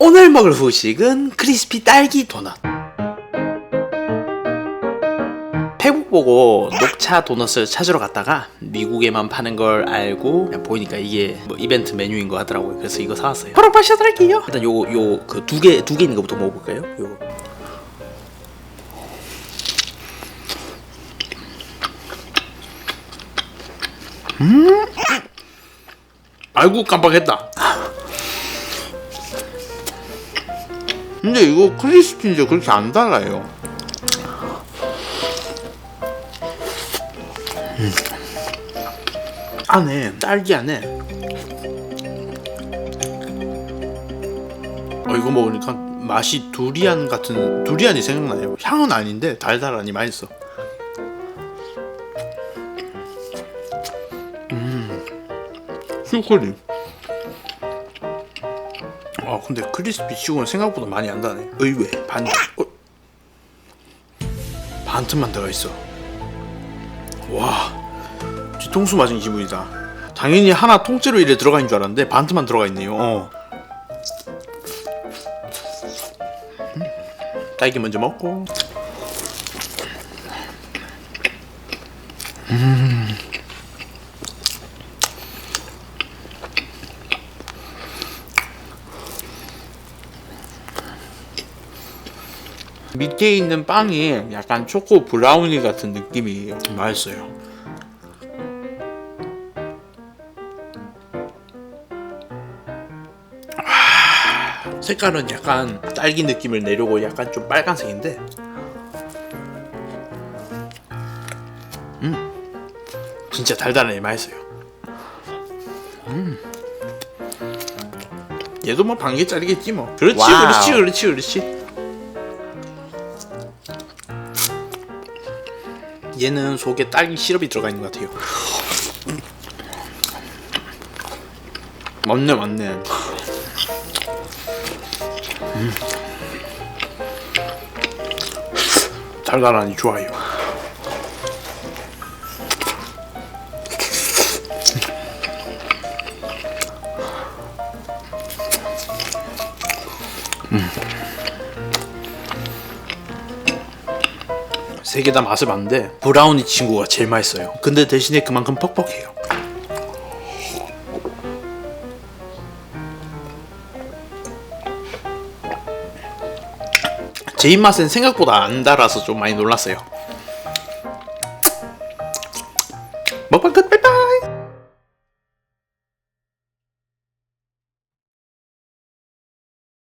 오늘 먹을 후식은 크리스피 딸기 도넛. 페북 보고 녹차 도넛을 찾으러 갔다가 미국에만 파는 걸 알고 그냥 보니까 이게 뭐 이벤트 메뉴인 거 하더라고요. 그래서 이거 사왔어요. 바로 마셔드릴게요. 일단 요거 요그 두 개 두 개 있는 거부터 먹어볼까요? 요거. 음. 아이고 깜빡했다. 근데 이거 크리스피인데 그렇게 안 달라요. 안에 딸기 안에 어 이거 먹으니까 맛이 두리안 같은 두리안이 생각나요. 향은 아닌데 달달하니 맛있어. 슈크림. 아 근데 크리스피 치고는 생각보다 많이 안 다네. 의외 반 어? 반틈만 들어가 있어. 와 뒤통수 맞은 기분이다. 당연히 하나 통째로 이래 들어가 있는 줄 알았는데 반틈만 들어가 있네요. 어. 음, 딸기 먼저 먹고. 밑에 있는 빵이 약간 초코 브라우니 같은 느낌이에요. 맛있어요. 아, 색깔은 약간 딸기 느낌을 내려고 약간 좀 빨간색인데, 음, 진짜 달달하니 맛있어요. 음, 얘도 뭐 반개짜리겠지 뭐. 그렇지, 와우. 그렇지, 그렇지, 그렇지. 얘는 속에 딸기 시럽이 들어가 있는 것 같아요. 맞네, 맞네. 음. 달달하니 좋아요. 세 개 다 맛을 봤는데 브라우니 친구가 제일 맛있어요. 근데 대신에 그만큼 퍽퍽해요. 제 입맛엔 생각보다 안 달아서 좀 많이 놀랐어요. 먹방 끝! 빠이빠이!